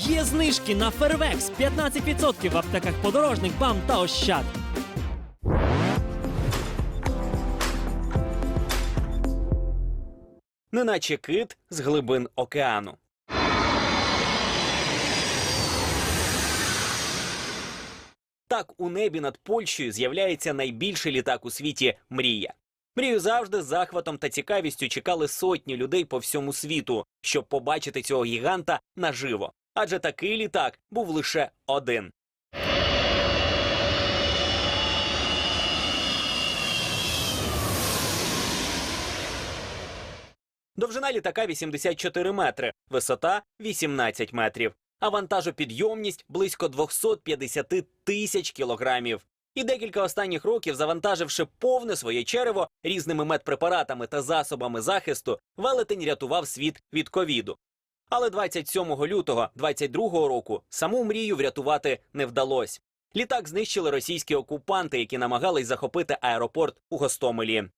Є знижки на Фервекс 15% в аптеках подорожник, бам та ощад. неначе кит з глибин океану. Так у небі над Польщею з'являється найбільший літак у світі Мрія. Мрію завжди з захватом та цікавістю чекали сотні людей по всьому світу, щоб побачити цього гіганта наживо. Адже такий літак був лише один. Довжина літака 84 метри, висота 18 метрів, а вантажопідйомність близько 250 тисяч кілограмів. І декілька останніх років, завантаживши повне своє черево різними медпрепаратами та засобами захисту, велетень рятував світ від ковіду. Але 27 лютого 22 року саму мрію врятувати не вдалося. Літак знищили російські окупанти, які намагались захопити аеропорт у Гостомелі.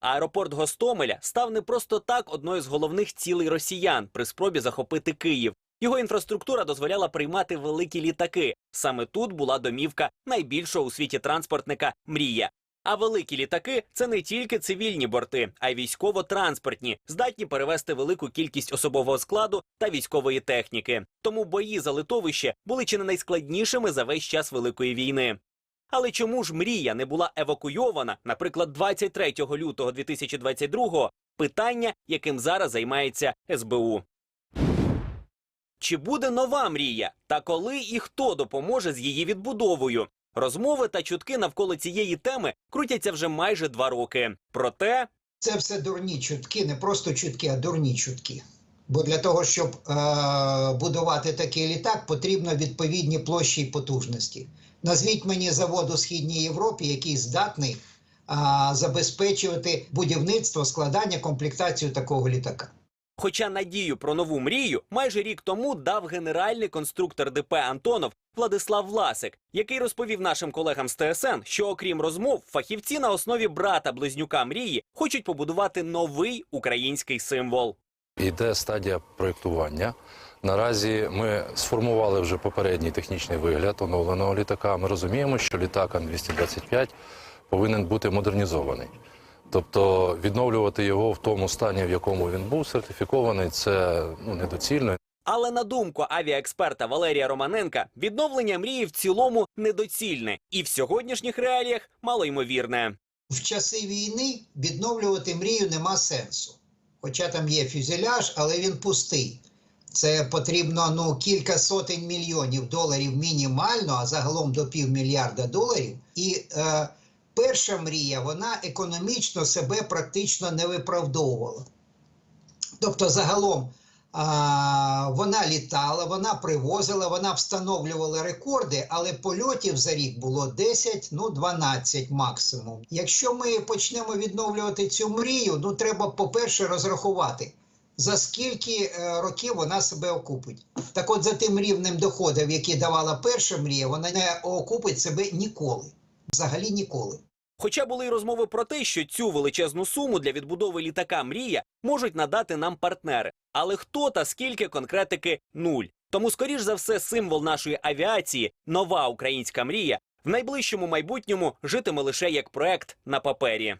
Аеропорт Гостомеля став не просто так одною з головних цілей росіян при спробі захопити Київ. Його інфраструктура дозволяла приймати великі літаки. Саме тут була домівка найбільшого у світі транспортника Мрія. А великі літаки це не тільки цивільні борти, а й військово-транспортні, здатні перевести велику кількість особового складу та військової техніки. Тому бої за литовище були чи не найскладнішими за весь час великої війни. Але чому ж мрія не була евакуйована, наприклад, 23 лютого 2022-го, питання, яким зараз займається СБУ. Чи буде нова мрія? Та коли і хто допоможе з її відбудовою? Розмови та чутки навколо цієї теми крутяться вже майже два роки. Проте Це все дурні чутки, не просто чутки, а дурні чутки. Бо для того, щоб е, будувати такий літак, потрібно відповідні площі і потужності. Назвіть мені завод у Східній Європі, який здатний е, забезпечувати будівництво, складання, комплектацію такого літака. Хоча надію про нову мрію майже рік тому дав генеральний конструктор ДП Антонов Владислав Власик, який розповів нашим колегам з ТСН, що окрім розмов, фахівці на основі брата близнюка мрії хочуть побудувати новий український символ. Йде стадія проєктування. Наразі ми сформували вже попередній технічний вигляд оновленого літака. Ми розуміємо, що літак Ан-225 повинен бути модернізований. Тобто відновлювати його в тому стані, в якому він був сертифікований, це ну, недоцільно. Але на думку авіаексперта Валерія Романенка, відновлення мрії в цілому недоцільне і в сьогоднішніх реаліях малоймовірне. В часи війни відновлювати мрію нема сенсу. Хоча там є фюзеляж, але він пустий. Це потрібно ну, кілька сотень мільйонів доларів мінімально, а загалом до півмільярда доларів. І е, перша мрія вона економічно себе практично не виправдовувала. Тобто, загалом а, вона літала, вона привозила, вона встановлювала рекорди, але польотів за рік було 10, ну 12 максимум. Якщо ми почнемо відновлювати цю мрію, ну треба, по-перше, розрахувати. За скільки е, років вона себе окупить? Так от за тим рівнем доходів, який давала перша мрія, вона не окупить себе ніколи. Взагалі ніколи. Хоча були й розмови про те, що цю величезну суму для відбудови літака Мрія можуть надати нам партнери. Але хто та скільки конкретики нуль. Тому, скоріш за все, символ нашої авіації, нова українська мрія, в найближчому майбутньому житиме лише як проект на папері.